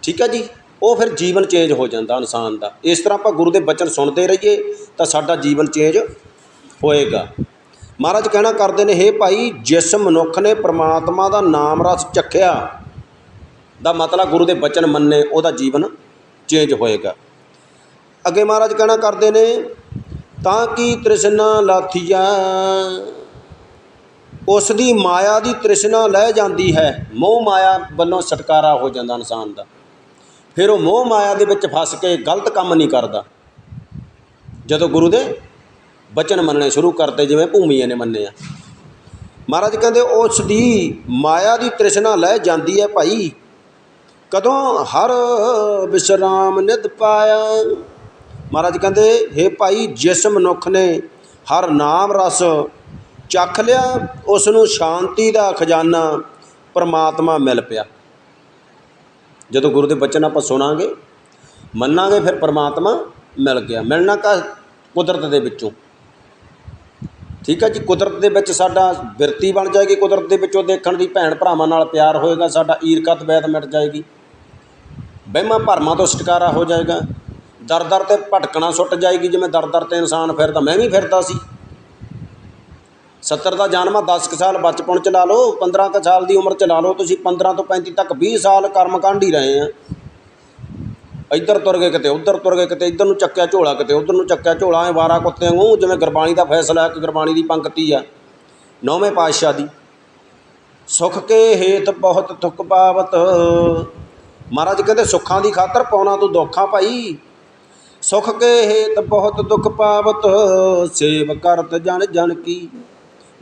ਠੀਕ ਹੈ ਜੀ? ਉਹ ਫਿਰ ਜੀਵਨ ਚੇਂਜ ਹੋ ਜਾਂਦਾ ਇਨਸਾਨ ਦਾ। ਇਸ ਤਰ੍ਹਾਂ ਆਪਾਂ ਗੁਰੂ ਦੇ ਬਚਨ ਸੁਣਦੇ ਰਹੀਏ ਤਾਂ ਸਾਡਾ ਜੀਵਨ ਚੇਂਜ ਹੋਏਗਾ। ਮਹਾਰਾਜ ਕਹਿਣਾ ਕਰਦੇ ਨੇ, ਹੇ ਭਾਈ, ਜਿਸ ਮਨੁੱਖ ਨੇ ਪ੍ਰਮਾਤਮਾ ਦਾ ਨਾਮ ਰਸ ਚੱਖਿਆ ਦਾ ਮਤਲਬ ਗੁਰੂ ਦੇ ਬਚਨ ਮੰਨੇ, ਉਹਦਾ ਜੀਵਨ ਚੇਂਜ ਹੋਏਗਾ। ਅੱਗੇ ਮਹਾਰਾਜ ਕਹਿਣਾ ਕਰਦੇ ਨੇ, ਤਾਂ ਕਿ ਤ੍ਰਿਸ਼ਨਾ ਲਾਥੀਆ ਉਸ ਦੀ ਮਾਇਆ ਦੀ ਤ੍ਰਿਸ਼ਨਾ ਲੈ ਜਾਂਦੀ ਹੈ। ਮੋਹ ਮਾਇਆ ਵੱਲੋਂ ਛਟਕਾਰਾ ਹੋ ਜਾਂਦਾ ਇਨਸਾਨ ਦਾ। ਫਿਰ ਉਹ ਮੋਹ ਮਾਇਆ ਦੇ ਵਿੱਚ ਫਸ ਕੇ ਗਲਤ ਕੰਮ ਨਹੀਂ ਕਰਦਾ। ਜਦੋਂ ਗੁਰੂ ਦੇ ਬਚਨ ਮੰਨਣੇ ਸ਼ੁਰੂ ਕਰਦੇ ਜਿਵੇਂ ਭੂਮੀਆਂ ਨੇ ਮੰਨੇ ਆ ਮਹਾਰਾਜ ਕਹਿੰਦੇ ਉਸ ਦੀ ਮਾਇਆ ਦੀ ਤ੍ਰਿਸ਼ਨਾ ਲੈ ਜਾਂਦੀ ਹੈ ਭਾਈ। ਕਦੋਂ ਹਰ ਵਿਸ਼ਰਾਮ ਨਿਤ ਪਾਇਆ? ਮਹਾਰਾਜ ਕਹਿੰਦੇ हे ਭਾਈ, ਜਿਸ ਮਨੁੱਖ ਨੇ ਹਰ ਨਾਮ ਰਸ ਚੱਖ ਲਿਆ ਉਸ ਨੂੰ ਸ਼ਾਂਤੀ ਦਾ ਖਜ਼ਾਨਾ ਪਰਮਾਤਮਾ ਮਿਲ ਪਿਆ। ਜਦੋਂ ਗੁਰੂ ਦੇ ਬਚਨ ਆਪਾਂ ਸੁਣਾਂਗੇ, ਮੰਨਾਂਗੇ, ਫਿਰ ਪਰਮਾਤਮਾ ਮਿਲ ਗਿਆ। ਮਿਲਣਾ ਕਾ ਕੁਦਰਤ ਦੇ ਵਿੱਚੋਂ। ਠੀਕ ਹੈ ਜੀ, ਕੁਦਰਤ ਦੇ ਵਿੱਚ ਸਾਡਾ ਬਿਰਤੀ ਬਣ ਜਾਏਗੀ, ਕੁਦਰਤ ਦੇ ਵਿੱਚੋਂ ਦੇਖਣ ਦੀ ਭੈਣ ਭਰਾਵਾਂ ਨਾਲ ਪਿਆਰ ਹੋਏਗਾ, ਸਾਡਾ ਈਰਖਤ ਵੈਦ ਮਿਟ ਜਾਏਗੀ। ਵਹਿਮਾਂ ਭਰਮਾਂ ਤੋਂ ਛੁਟਕਾਰਾ ਹੋ ਜਾਏਗਾ। ਦਰ ਦਰ ਤੇ ਭਟਕਣਾ ਸੁੱਟ ਜਾਏਗੀ, ਜਿਵੇਂ ਦਰ ਦਰ ਤੇ ਇਨਸਾਨ ਫਿਰਦਾ, ਮੈਂ ਵੀ ਫਿਰਦਾ ਸੀ। 70 ਦਾ ਜਨਮ ਆ 10 ਕੁ ਸਾਲ ਬਚਪਨ ਚ ਲਾ ਲਓ 15 ਕੁ ਸਾਲ ਦੀ ਉਮਰ ਚ ਲਾ ਲਓ, ਤੁਸੀਂ 15 ਤੋਂ 35 ਤੱਕ 20 ਸਾਲ ਕਰਮ ਕਾਂਢ ਰਹੇ ਆ। ਇੱਧਰ ਤੁਰ ਗਏ ਕਿਤੇ, ਉੱਧਰ ਤੁਰ ਗਏ ਕਿਤੇ, ਇੱਧਰ ਨੂੰ ਚੱਕਿਆ ਝੋਲਾ ਕਿਤੇ, ਉੱਧਰ ਨੂੰ ਚੱਕਿਆ ਝੋਲਾ, ਐ ਵਾਰਾ ਕੁੱਤੇ ਵਾਂਗੂ, ਜਿਵੇਂ ਗੁਰਬਾਣੀ ਦਾ ਫੈਸਲਾ ਇੱਕ ਗੁਰਬਾਣੀ ਦੀ ਪੰਕਤੀ ਆ। ਨੌਵੇਂ ਪਾਤਸ਼ਾਹ ਦੀ। ਸੁਖ ਕੇ ਹੇਤ ਬਹੁਤ ਤੁਕ ਪਾਵਤ। ਮਹਾਰਾਜ ਕਹਿੰਦੇ, ਸੁੱਖਾਂ ਦੀ ਖਾਤਰ ਪਾਉਣਾ ਤੂੰ ਦੁੱਖਾਂ ਭਾਈ। ਸੁਖ ਕੇ ਹੇਤ ਬਹੁਤ ਦੁੱਖ ਪਾਵਤ, ਸੇਵ ਕਰਤ ਜਨ ਜਨ ਕੀ।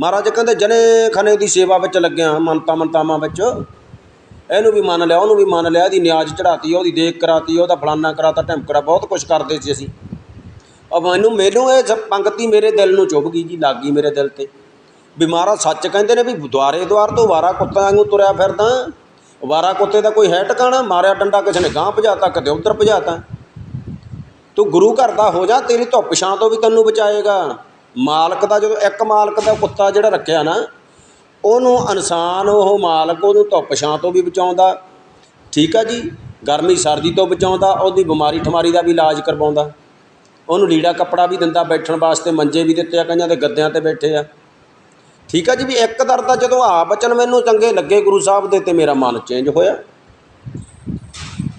ਮਹਾਰਾਜ ਕਹਿੰਦੇ, ਜਨੇ ਖਨੇ ਦੀ ਸੇਵਾ ਵਿੱਚ ਲੱਗਿਆ, ਮਨਤਾ ਮੰਤਾਵਾਂ ਵਿੱਚ। ਇਹਨੂੰ ਵੀ ਮੰਨ ਲਿਆ, ਉਹਨੂੰ ਵੀ ਮੰਨ ਲਿਆ, ਇਹਦੀ ਨਿਆਜ਼ ਚੜਾਤੀ ਉਹਦੀ ਦੇਖ ਕਰਾਤੀ, ਉਹਦਾ ਫਲਾਨਾ ਕਰਾਤਾ ਢਮਕਰਾ ਬਹੁਤ ਕੁਝ ਕਰਦੇ ਸੀ ਅਸੀਂ। ਅਬ ਮੈਨੂੰ ਮੈਨੂੰ ਇਹ ਸਭ ਪੰਕਤੀ ਮੇਰੇ ਦਿਲ ਨੂੰ ਚੁੱਭ ਗਈ ਜੀ, ਲੱਗ ਗਈ ਮੇਰੇ ਦਿਲ ਤੇ। ਵੀ ਮਹਾਰਾਜ ਸੱਚ ਕਹਿੰਦੇ ਨੇ ਵੀ ਦੁਆਰੇ ਦੁਆਰ ਤੋਂ ਵਾਰਾ ਕੁੱਤਾ ਵਾਂਗੂ ਤੁਰਿਆ ਫਿਰਦਾ। ਵਾਰਾ ਕੁੱਤੇ ਦਾ ਕੋਈ ਹੈ ਟਿਕਾਣਾ? ਮਾਰਿਆ ਡੰਡਾ ਕਿਸੇ ਨੇ ਗਾਂ ਭਜਾਤਾ, ਕਦੇ ਉੱਧਰ ਭਜਾਤਾ। ਤੂੰ ਗੁਰੂ ਘਰ ਦਾ ਹੋ ਜਾ, ਤੇਰੀ ਧੁੱਪ ਛਾਂ ਤੋਂ ਵੀ ਤੈਨੂੰ ਬਚਾਏਗਾ। ਮਾਲਕ ਦਾ ਜਦੋਂ, ਇੱਕ ਮਾਲਕ ਦਾ ਕੁੱਤਾ ਜਿਹੜਾ ਰੱਖਿਆ ਨਾ ਉਹਨੂੰ ਇਨਸਾਨ, ਉਹ ਮਾਲਕ ਉਹਨੂੰ ਧੁੱਪ ਛਾਂ ਤੋਂ ਵੀ ਬਚਾਉਂਦਾ। ਠੀਕ ਆ ਜੀ, ਗਰਮੀ ਸਰਦੀ ਤੋਂ ਬਚਾਉਂਦਾ, ਉਹਦੀ ਬਿਮਾਰੀ ਠਮਾਰੀ ਦਾ ਵੀ ਇਲਾਜ ਕਰਵਾਉਂਦਾ। ਉਹਨੂੰ ਲੀੜਾ ਕੱਪੜਾ ਵੀ ਦਿੰਦਾ ਬੈਠਣ ਵਾਸਤੇ, ਮੰਜੇ ਵੀ ਦਿੱਤੇ ਆ, ਕਈਆਂ ਦੇ ਗੱਦਿਆਂ ਤੇ ਬੈਠੇ ਆ। ਠੀਕ ਆ ਜੀ, ਵੀ ਇੱਕ ਦਰ ਦਾ ਜਦੋਂ ਆ ਬਚਨ ਮੈਨੂੰ ਚੰਗੇ ਲੱਗੇ ਗੁਰੂ ਸਾਹਿਬ ਦੇ, ਤੇ ਮੇਰਾ ਮਨ ਚੇਂਜ ਹੋਇਆ।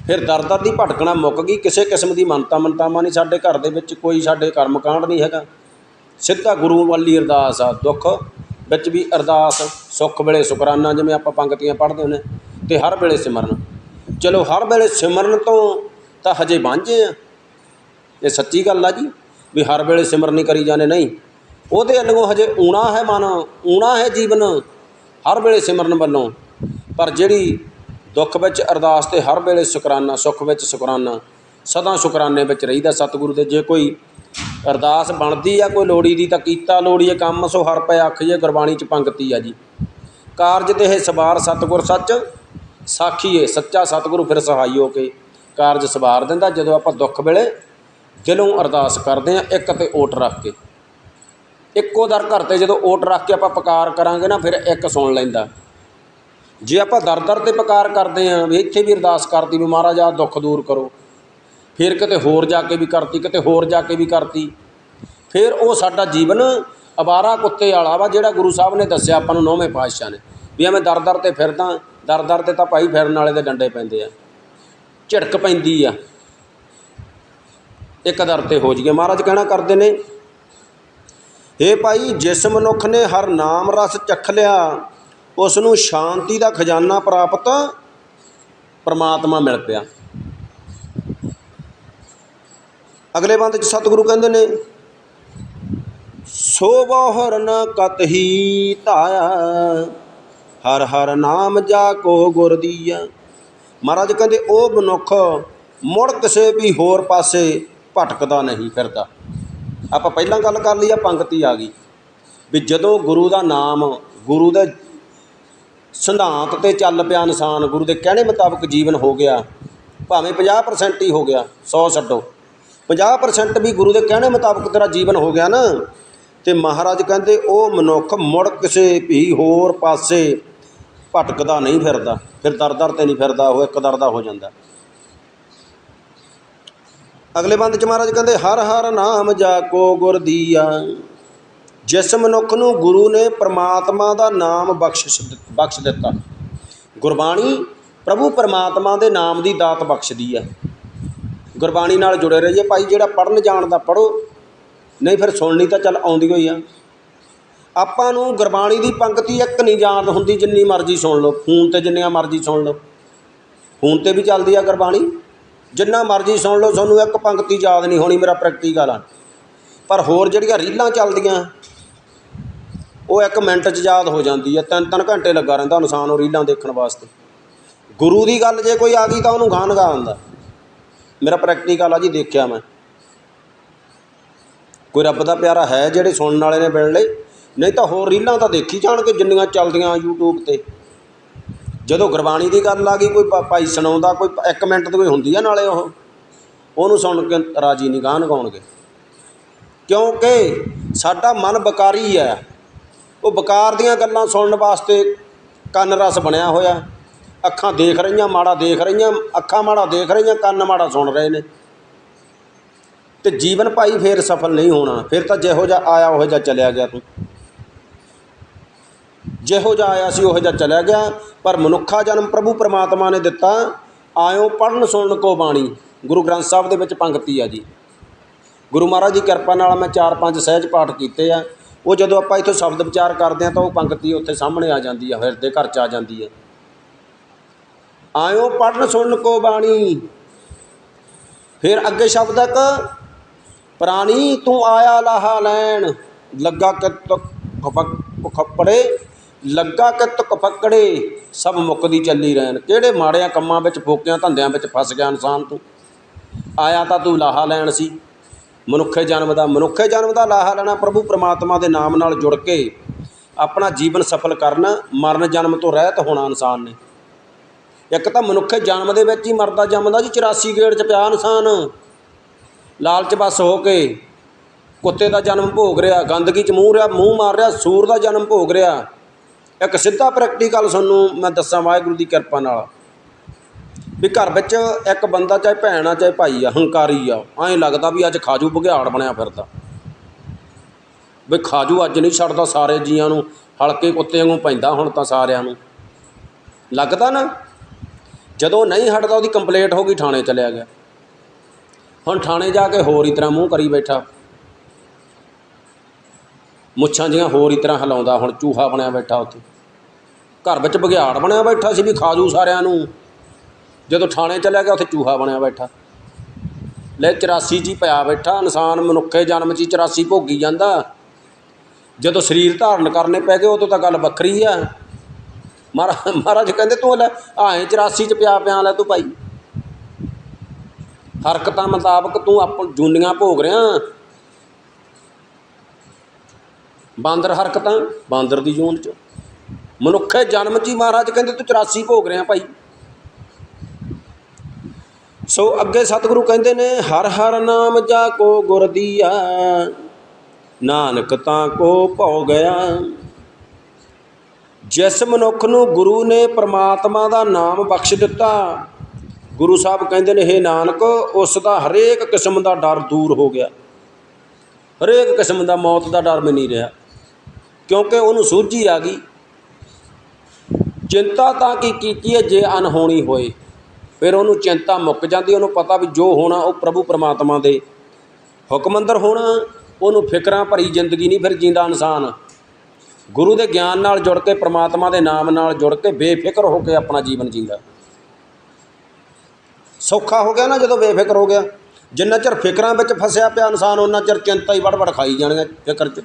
ਫਿਰ ਦਰ ਦਰ ਦੀ ਭਟਕਣਾ ਮੁੱਕ ਗਈ, ਕਿਸੇ ਕਿਸਮ ਦੀ ਮੰਨਤਾ ਮੰਤਾਵਾਂ ਨਹੀਂ ਸਾਡੇ ਘਰ ਦੇ ਵਿੱਚ, ਕੋਈ ਸਾਡੇ ਕਰਮ ਕਾਂਡ ਨਹੀਂ ਹੈਗਾ। ਸਿੱਧਾ ਗੁਰੂ ਵੱਲੀ ਅਰਦਾਸ ਆ, ਦੁੱਖ ਵਿੱਚ ਵੀ ਅਰਦਾਸ, ਸੁੱਖ ਵੇਲੇ ਸ਼ੁਕਰਾਨਾ ਜਿਵੇਂ ਆਪਾਂ ਪੰਗਤੀਆਂ ਪੜ੍ਹਦੇ ਹੁੰਦੇ ਅਤੇ ਹਰ ਵੇਲੇ ਸਿਮਰਨ। ਚਲੋ ਹਰ ਵੇਲੇ ਸਿਮਰਨ ਤੋਂ ਤਾਂ ਹਜੇ ਵਾਂਝੇ ਹਾਂ ਇਹ ਸੱਚੀ ਗੱਲ ਆ ਜੀ, ਵੀ ਹਰ ਵੇਲੇ ਸਿਮਰਨ ਨਹੀਂ ਕਰੀ ਜਾਂਦੇ ਨਹੀਂ। ਉਹਦੇ ਵੱਲੋਂ ਹਜੇ ਊਣਾ ਹੈ ਮਨ, ਊਣਾ ਹੈ ਜੀਵਨ, ਹਰ ਵੇਲੇ ਸਿਮਰਨ ਵੱਲੋਂ। ਪਰ ਜਿਹੜੀ ਦੁੱਖ ਵਿੱਚ ਅਰਦਾਸ ਤੇ ਹਰ ਵੇਲੇ ਸ਼ੁਕਰਾਨਾ, ਸੁੱਖ ਵਿੱਚ ਸ਼ੁਕਰਾਨਾ, ਸਦਾ ਸ਼ੁਕਰਾਨੇ ਵਿੱਚ ਰਹੀਦਾ ਸਤਿਗੁਰੂ ਦੇ। ਜੇ ਕੋਈ ਅਰਦਾਸ ਬਣਦੀ ਆ, ਕੋਈ ਲੋੜੀ ਦੀ ਤਾਂ ਕੀਤਾ ਲੋੜੀਏ ਕੰਮ ਸੋ ਹਰ ਪੈ ਆਖੀਏ ਗੁਰਬਾਣੀ ਚ ਪੰਕਤੀ ਆ ਜੀ। ਕਾਰਜ 'ਤੇ ਇਹ ਸਵਾਰ ਸਤਿਗੁਰ ਸੱਚ ਸਾਖੀਏ ਸੱਚਾ ਸਤਿਗੁਰੂ ਫਿਰ ਸਹਾਈ ਹੋ ਕੇ ਕਾਰਜ ਸਵਾਰ ਦਿੰਦਾ, ਜਦੋਂ ਆਪਾਂ ਦੁੱਖ ਵੇਲੇ ਦਿਲੋਂ ਅਰਦਾਸ ਕਰਦੇ ਆ, ਇੱਕ ਤੇ ਓਟ ਰੱਖ ਕੇ। ਇੱਕੋ ਦਰ ਘਰ ਤੇ ਜਦੋਂ ਓਟ ਰੱਖ ਕੇ ਆਪਾਂ ਪੁਕਾਰ ਕਰਾਂਗੇ ਨਾ, ਫਿਰ ਇੱਕ ਸੁਣ ਲੈਂਦਾ। ਜੇ ਆਪਾਂ ਦਰ ਦਰ ਤੇ ਪੁਕਾਰ ਕਰਦੇ ਆ, ਵੀ ਇੱਥੇ ਵੀ ਅਰਦਾਸ ਕਰਦੀ ਵੀ ਮਹਾਰਾਜ ਆ ਦੁੱਖ ਦੂਰ ਕਰੋ ਫਿਰ ਕਿਤੇ ਹੋਰ ਜਾ ਕੇ ਵੀ ਕਰਤੀ, ਕਿਤੇ ਹੋਰ ਜਾ ਕੇ ਵੀ ਕਰਤੀ। ਫਿਰ ਉਹ ਸਾਡਾ ਜੀਵਨ ਅਵਾਰਾ ਕੁੱਤੇ ਵਾਲਾ ਵਾ, ਜਿਹੜਾ ਗੁਰੂ ਸਾਹਿਬ ਨੇ ਦੱਸਿਆ ਆਪਾਂ ਨੂੰ ਨੌਵੇਂ ਪਾਤਸ਼ਾਹ ਨੇ, ਵੀ ਐਵੇਂ ਦਰ ਦਰ ਤੇ ਫਿਰਦਾ, ਦਰ ਦਰ ਤੇ ਤਾਂ ਭਾਈ ਫਿਰਨ ਵਾਲੇ ਦੇ ਡੰਡੇ ਪੈਂਦੇ ਆ। ਝਿੜਕ ਪੈਂਦੀ ਆ। ਇੱਕ ਦਰ ਤੇ ਹੋ ਜੀਏ ਮਹਾਰਾਜ ਕਹਿਣਾ ਕਰਦੇ ਨੇ ਏ ਭਾਈ, ਜਿਸ ਮਨੁੱਖ ਨੇ ਹਰ ਨਾਮ ਰਸ ਚੱਖ ਲਿਆ ਉਸ ਨੂੰ ਸ਼ਾਂਤੀ ਦਾ ਖਜ਼ਾਨਾ ਪ੍ਰਾਪਤ ਪਰਮਾਤਮਾ ਮਿਲ ਪਿਆ। ਅਗਲੇ ਬੰਦ ਚ ਸਤਿਗੁਰੂ ਕਹਿੰਦੇ ਨੇ, ਸੋ ਬਹੁਰ ਕਤ ਹੀ ਧਾਇਆ, ਹਰ ਹਰ ਨਾਮ ਜਾ ਕੋ ਗੁਰ ਦੀਆ। ਮਹਾਰਾਜ ਕਹਿੰਦੇ, ਉਹ ਮਨੁੱਖ ਮੁੜ ਕਿਸੇ ਵੀ ਹੋਰ ਪਾਸੇ ਭਟਕਦਾ ਨਹੀਂ ਫਿਰਦਾ। ਆਪਾਂ ਪਹਿਲਾਂ ਗੱਲ ਕਰ ਲਈ ਆ ਪੰਕਤੀ ਆ ਗਈ। ਵੀ ਜਦੋਂ ਗੁਰੂ ਦਾ ਨਾਮ, ਗੁਰੂ ਦੇ ਸਿਧਾਂਤ ਤੇ ਚੱਲ ਪਿਆ ਇਨਸਾਨ ਗੁਰੂ ਦੇ ਕਹਿਣੇ ਮੁਤਾਬਕ ਜੀਵਨ ਹੋ ਗਿਆ, ਭਾਵੇਂ 50% ਹੀ ਹੋ ਗਿਆ 100 ਛੱਡੋ। 50% ਵੀ ਗੁਰੂ ਦੇ ਕਹਿਣੇ ਮੁਤਾਬਕ ਤੇਰਾ ਜੀਵਨ ਹੋ ਗਿਆ ਨਾ। ਤੇ ਮਹਾਰਾਜ ਕਹਿੰਦੇ, ਉਹ ਮਨੁੱਖ ਮੁੜ ਕਿਸੇ ਵੀ ਹੋਰ ਪਾਸੇ ਭਟਕਦਾ ਨਹੀਂ ਫਿਰਦਾ। ਫਿਰ ਦਰ ਦਰ ਤੇ ਨਹੀਂ ਫਿਰਦਾ, ਉਹ ਇੱਕ ਦਰ ਦਾ ਹੋ ਜਾਂਦਾ। ਅਗਲੇ ਬੰਦ ਚ ਮਹਾਰਾਜ ਕਹਿੰਦੇ, ਹਰ ਹਰ ਨਾਮ ਜਾ ਕੋ ਗੁਰ ਦੀਆ। ਜਿਸ ਮਨੁੱਖ ਨੂੰ ਗੁਰੂ ਨੇ ਪ੍ਰਮਾਤਮਾ ਦਾ ਨਾਮ ਬਖਸ਼ਿਸ਼ ਬਖਸ਼ ਦਿੱਤਾ। ਗੁਰਬਾਣੀ ਪ੍ਰਭੂ ਪ੍ਰਮਾਤਮਾ ਦੇ ਨਾਮ ਦੀ ਦਾਤ ਬਖਸ਼ਦੀ ਹੈ ਗੁਰਬਾਣੀ ਨਾਲ ਜੁੜੇ ਰਹੀਏ। ਭਾਈ, ਜਿਹੜਾ ਪੜਨ ਜਾਣਦਾ ਪੜੋ ਨਹੀਂ ਫਿਰ ਸੁਣਨੀ ਤਾਂ ਚੱਲ ਆਉਂਦੀ ਹੋਈ ਆ। ਆਪਾਂ ਨੂੰ ਗੁਰਬਾਣੀ ਦੀ ਪੰਕਤੀ ਇੱਕ ਨਹੀਂ ਯਾਦ ਹੁੰਦੀ, ਜਿੰਨੀ ਮਰਜ਼ੀ ਸੁਣ ਲਓ। ਫੋਨ ਤੇ ਜਿੰਨੀਆਂ ਮਰਜ਼ੀ ਸੁਣ ਲਓ। ਫੋਨ ਤੇ ਵੀ ਚੱਲਦੀ ਆ ਗੁਰਬਾਣੀ। ਜਿੰਨਾ ਮਰਜ਼ੀ ਸੁਣ ਲਓ, ਤੁਹਾਨੂੰ ਇੱਕ ਪੰਕਤੀ ਯਾਦ ਨਹੀਂ ਹੋਣੀ, ਮੇਰਾ ਪ੍ਰੈਕਟੀਕਲ ਆ। ਪਰ ਹੋਰ ਜਿਹੜੀਆਂ ਰੀਲਾਂ ਚੱਲਦੀਆਂ, ਉਹ ਇੱਕ ਮਿੰਟ 'ਚ ਯਾਦ ਹੋ ਜਾਂਦੀ ਹੈ ਤਿੰਨ ਤਿੰਨ ਘੰਟੇ ਲੱਗਾ ਰਹਿੰਦਾ ਇਨਸਾਨ ਉਹ ਰੀਲਾਂ ਦੇਖਣ ਵਾਸਤੇ। ਗੁਰੂ ਦੀ ਗੱਲ ਜੇ ਕੋਈ ਆ ਗਈ ਤਾਂ ਉਹਨੂੰ ਗਾਣ ਗਾ ਆਉਂਦਾ ਮੇਰਾ ਪ੍ਰੈਕਟੀਕਲ ਆ ਜੀ, ਦੇਖਿਆ ਮੈਂ। ਕੋਈ ਰੱਬ ਦਾ ਪਿਆਰਾ ਹੈ ਜਿਹੜੇ ਸੁਣਨ ਵਾਲੇ ਨੇ ਮਿਲਣ ਲਈ? ਨਹੀਂ ਤਾਂ ਹੋਰ ਰੀਲਾਂ ਤਾਂ ਦੇਖੀ ਜਾਣਗੇ ਜਿੰਨੀਆਂ ਚੱਲਦੀਆਂ YouTube ਤੇ। ਜਦੋਂ ਗੁਰਬਾਣੀ ਦੀ ਗੱਲ ਆ ਗਈ, ਕੋਈ ਭਾਈ ਸੁਣਾਉਂਦਾ, ਕੋਈ ਇੱਕ ਮਿੰਟ ਦੀ ਕੋਈ ਹੁੰਦੀ ਆ ਨਾਲੇ ਉਹ। ਉਹਨੂੰ ਸੁਣ ਕੇ ਰਾਜੀ ਨਹੀਂ ਗਾਣ ਗਾਉਣਗੇ। ਕਿਉਂਕਿ ਸਾਡਾ ਮਨ ਬਕਾਰੀ ਹੈ। ਉਹ ਬਕਾਰ ਦੀਆਂ ਗੱਲਾਂ ਸੁਣਨ ਵਾਸਤੇ ਕੰਨ ਰਸ ਬਣਿਆ ਹੋਇਆ। ਅੱਖਾਂ ਦੇਖ ਰਹੀਆਂ, ਮਾੜਾ ਦੇਖ ਰਹੀਆਂ, ਅੱਖਾਂ ਮਾੜਾ ਦੇਖ ਰਹੀਆਂ, ਕੰਨ ਮਾੜਾ ਸੁਣ ਰਹੇ ਨੇ। ਤੇ ਜੀਵਨ ਭਾਈ ਫੇਰ ਸਫਲ ਨਹੀਂ ਹੋਣਾ, ਫਿਰ ਤਾਂ ਜਿਹੋ ਜਿਹਾ ਆਇਆ, ਉਹੋ ਜਿਹਾ ਚਲਿਆ ਗਿਆ ਤੂੰ। ਜਿਹੋ ਜਿਹਾ ਆਇਆ ਸੀ, ਉਹੋ ਜਿਹਾ ਚਲਿਆ ਗਿਆ, ਪਰ ਮਨੁੱਖਾ ਜਨਮ ਪ੍ਰਭੂ ਪਰਮਾਤਮਾ ਨੇ ਦਿੱਤਾ, ਆਇਓ ਪੜਨ ਸੁਣਨ ਕੋ ਬਾਣੀ। ਗੁਰੂ ਗ੍ਰੰਥ ਸਾਹਿਬ ਦੇ ਵਿੱਚ ਪੰਕਤੀ ਆ ਜੀ। ਗੁਰੂ ਮਹਾਰਾਜ ਦੀ ਕਿਰਪਾ ਨਾਲ ਮੈਂ ਚਾਰ ਪੰਜ ਸਹਿਜ ਪਾਠ ਕੀਤੇ ਆ। ਉਹ ਜਦੋਂ ਆਪਾਂ ਇੱਥੋਂ ਸ਼ਬਦ ਵਿਚਾਰ ਕਰਦੇ ਆ, ਤਾਂ ਉਹ ਪੰਕਤੀ ਉੱਥੇ ਸਾਹਮਣੇ ਆ ਜਾਂਦੀ ਆ, ਹਿਰਦੇ ਘਰ ਚ ਆ ਜਾਂਦੀ ਆ। ਆਇਓ ਪੜਨ ਸੁਣਨ ਕੋ ਬਾਣੀ। ਫਿਰ ਅੱਗੇ ਸ਼ਬਦ ਇੱਕ ਪ੍ਰਾਣੀ ਤੂੰ ਆਇਆ ਲਾਹਾ ਲੈਣ, ਲੱਗਾ ਕਿਤ ਖੱਪੜੇ ਲੱਗਾ ਕਿਤ ਕਫਕੜੇ ਸਭ ਮੁੱਕਦੀ ਚੱਲੀ ਰਹਿਣ। ਕਿਹੜੇ ਮਾੜਿਆਂ ਕੰਮਾਂ ਵਿੱਚ, ਫੋਕਿਆਂ ਧੰਦਿਆਂ ਵਿੱਚ ਫਸ ਗਿਆ ਇਨਸਾਨ ਤੂੰ? ਆਇਆ ਤਾਂ ਤੂੰ ਲਾਹਾ ਲੈਣ ਸੀ। ਮਨੁੱਖੇ ਜਨਮ ਦਾ, ਮਨੁੱਖੇ ਜਨਮ ਦਾ ਲਾਹਾ ਲੈਣਾ ਪ੍ਰਭੂ ਪ੍ਰਮਾਤਮਾ ਦੇ ਨਾਮ ਨਾਲ ਜੁੜ ਕੇ ਆਪਣਾ ਜੀਵਨ ਸਫਲ ਕਰਨਾ, ਮਰਨ ਜਨਮ ਤੋਂ ਰਹਿਤ ਹੋਣਾ ਇਨਸਾਨ ਨੇ। ਇੱਕ ਤਾਂ ਮਨੁੱਖ ਜਨਮ ਦੇ ਵਿੱਚ ਹੀ ਮਰਦਾ, ਜੰਮਦਾ ਜੀ 84 ਗੇੜ ਚ ਪਿਆ ਇਨਸਾਨ। ਲਾਲਚ ਬਸ ਹੋ ਕੇ ਕੁੱਤੇ ਦਾ ਜਨਮ ਭੋਗ ਰਿਹਾ, ਗੰਦਗੀ ਚ ਮੂੰਹ ਰਿਹਾ, ਮੂੰਹ ਮਾਰ ਰਿਹਾ, ਸੂਰ ਦਾ ਜਨਮ ਭੋਗ ਰਿਹਾ। ਇੱਕ ਸਿੱਧਾ ਪ੍ਰੈਕਟੀਕਲ ਤੁਹਾਨੂੰ ਮੈਂ ਦੱਸਾਂ ਵਾਹਿਗੁਰੂ ਦੀ ਕਿਰਪਾ ਨਾਲ ਵੀ ਘਰ ਵਿੱਚ ਇੱਕ ਬੰਦਾ, ਚਾਹੇ ਭੈਣ ਆ, ਚਾਹੇ ਭਾਈ ਆ, ਹੰਕਾਰੀ ਆ, ਐਂ ਲੱਗਦਾ ਵੀ ਅੱਜ ਖਾਜੂ ਬਘਿਆੜ ਬਣਿਆ ਫਿਰਦਾ। ਵੀ ਖਾਜੂ ਅੱਜ ਨਹੀਂ ਛੱਡਦਾ ਸਾਰੇ ਜੀਆਂ ਨੂੰ, ਹਲਕੇ ਕੁੱਤੇ ਵਾਂਗੂ ਪੈਂਦਾ ਹੁਣ ਤਾਂ ਸਾਰਿਆਂ ਨੂੰ। ਲੱਗਦਾ ਨਾ ਜਦੋਂ ਨਹੀਂ ਹਟਦਾ ਉਹਦੀ ਕੰਪਲੇਂਟ ਹੋ ਗਈ, ਥਾਣੇ ਚਲਿਆ ਗਿਆ। ਹੁਣ ਥਾਣੇ ਜਾ ਕੇ ਹੋਰ ਹੀ ਤਰ੍ਹਾਂ ਮੂੰਹ ਕਰੀ ਬੈਠਾ। ਮੁੱਛਾਂ ਜੀਆਂ ਹੋਰ ਹੀ ਤਰ੍ਹਾਂ ਹਿਲਾਉਂਦਾ, ਹੁਣ ਚੂਹਾ ਬਣਿਆ ਬੈਠਾ ਉੱਥੇ। ਘਰ ਵਿੱਚ ਬਘਿਆੜ ਬਣਿਆ ਬੈਠਾ ਸੀ ਵੀ ਖਾਜੂ ਸਾਰਿਆਂ ਨੂੰ। ਜਦੋਂ ਥਾਣੇ ਚਲਿਆ ਗਿਆ, ਉੱਥੇ ਚੂਹਾ ਬਣਿਆ ਬੈਠਾ। ਲੈ 84 ਜੀ ਪਿਆ ਬੈਠਾ, ਇਨਸਾਨ ਮਨੁੱਖੇ ਜਨਮ 'ਚ ਹੀ 84 ਭੋਗੀ ਜਾਂਦਾ। ਜਦੋਂ ਸਰੀਰ ਧਾਰਨ ਕਰਨੇ ਪੈ ਗਏ, ਉਦੋਂ ਤਾਂ ਗੱਲ ਵੱਖਰੀ ਆ। ਮਹਾਰਾਜ ਮਹਾਰਾਜ ਕਹਿੰਦੇ ਤੂੰ ਲੈ, ਆਏ 84 ਚ ਪਿਆ ਪਿਆ ਲੈ ਤੂੰ ਭਾਈ। ਹਰਕਤਾਂ ਮੁਤਾਬਕ ਤੂੰ ਆਪ ਜੂਨੀਆਂ ਭੋਗ ਰਿਆ ਬਾਂਦਰ ਹਰਕਤਾਂ, ਬਾਂਦਰ ਦੀ ਜੂਨ ਚ। ਮਨੁੱਖੇ ਜਨਮ ਚ ਹੀ ਮਹਾਰਾਜ ਕਹਿੰਦੇ ਤੂੰ 84 ਭੋਗ ਰਿਆ ਭਾਈ। ਸੋ ਅੱਗੇ ਸਤਿਗੁਰੂ ਕਹਿੰਦੇ ਨੇ, ਹਰ ਹਰ ਨਾਮ ਜਾ ਕੋ ਗੁਰ ਦੀਆ, ਨਾਨਕ ਤਾਂ ਕੋ ਭਉ ਗਿਆ। ਜਿਸ ਮਨੁੱਖ ਨੂੰ ਗੁਰੂ ਨੇ ਪ੍ਰਮਾਤਮਾ ਦਾ ਨਾਮ ਬਖਸ਼ ਦਿੱਤਾ, ਗੁਰੂ ਸਾਹਿਬ ਕਹਿੰਦੇ ਨੇ हे ਨਾਨਕ, ਉਸ ਦਾ ਹਰੇਕ ਕਿਸਮ ਦਾ ਡਰ ਦੂਰ ਹੋ ਗਿਆ। ਹਰੇਕ ਕਿਸਮ ਦਾ ਮੌਤ ਦਾ ਡਰ ਵੀ ਨਹੀਂ ਰਿਹਾ। ਕਿਉਂਕਿ ਉਹਨੂੰ ਸੂਝੀ ਆ ਗਈ। ਚਿੰਤਾ ਤਾਂ ਕੀ ਕੀਤੀ ਹੈ ਜੇ ਅਨਹੋਣੀ ਹੋਏ। ਫਿਰ ਉਹਨੂੰ ਚਿੰਤਾ ਮੁੱਕ ਜਾਂਦੀ, ਉਹਨੂੰ ਪਤਾ ਵੀ ਜੋ ਹੋਣਾ, ਉਹ ਪ੍ਰਭੂ ਪਰਮਾਤਮਾ ਦੇ ਹੁਕਮ ਅੰਦਰ ਹੋਣਾ। ਉਹਨੂੰ ਫਿਕਰਾਂ ਭਰੀ ਜ਼ਿੰਦਗੀ ਨਹੀਂ, ਫਿਰ ਜੀਂਦਾ ਇਨਸਾਨ। ਗੁਰੂ ਦੇ ਗਿਆਨ ਨਾਲ ਜੁੜ ਕੇ, ਪ੍ਰਮਾਤਮਾ ਦੇ ਨਾਮ ਨਾਲ ਜੁੜ ਕੇ ਬੇਫਿਕਰ ਹੋ ਕੇ ਆਪਣਾ ਜੀਵਨ ਜੀਂਦਾ। ਸੌਖਾ ਹੋ ਗਿਆ ਨਾ ਜਦੋਂ ਬੇਫਿਕਰ ਹੋ ਗਿਆ। ਜਿੰਨਾ ਚਿਰ ਫਿਕਰਾਂ ਵਿੱਚ ਫਸਿਆ ਪਿਆ ਇਨਸਾਨ ਉਹਨਾਂ ਚਿਰ ਚਿੰਤਾ ਹੀ ਵੜ ਵੜ ਖਾਈ ਜਾਣੀਆਂ ਫਿਕਰ 'ਚ।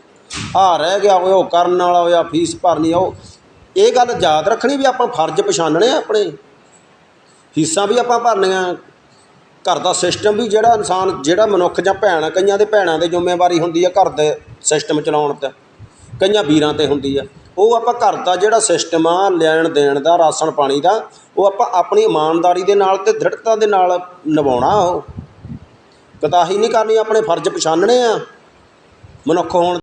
ਆ ਰਹਿ ਗਿਆ ਓਏ, ਉਹ ਕਰਨ ਵਾਲਾ ਹੋਇਆ ਫੀਸ ਭਰਨੀ ਉਹ ਇਹ ਗੱਲ ਯਾਦ ਰੱਖਣੀ ਵੀ ਆਪਾਂ ਫਰਜ਼ ਪਛਾਣਨੇ ਆਪਣੇ। ਫੀਸਾਂ ਵੀ ਆਪਾਂ ਭਰਨੀਆਂ। ਘਰ ਦਾ ਸਿਸਟਮ ਵੀ ਜਿਹੜਾ ਇਨਸਾਨ, ਜਿਹੜਾ ਮਨੁੱਖ ਜਾਂ ਭੈਣ ਕਈਆਂ ਦੇ ਭੈਣਾਂ ਦੇ ਜ਼ਿੰਮੇਵਾਰੀ ਹੁੰਦੀ ਹੈ ਘਰ ਦੇ ਸਿਸਟਮ ਚਲਾਉਣ ਤੇ। ਕਈਆਂ ਵੀਰਾਂ ਤੇ ਹੁੰਦੀ ਆ। ਉਹ ਆਪਾਂ ਘਰ ਦਾ ਜਿਹੜਾ ਸਿਸਟਮ ਆ, ਲੈਣ ਦੇਣ ਦਾ, ਰਾਸ਼ਨ ਪਾਣੀ ਦਾ, ਉਹ ਆਪਾਂ ਆਪਣੀ ਇਮਾਨਦਾਰੀ ਦੇ ਨਾਲ ਤੇ ਦ੍ਰਿੜਤਾ ਦੇ ਨਾਲ ਨਿਭਾਉਣਾ ਉਹ। ਕਤਾਹੀ ਨਹੀਂ ਕਰਨੀ, ਆਪਣੇ ਫਰਜ਼ ਪਛਾਣਨੇ ਆ। ਮਨੁੱਖ ਹੋਣ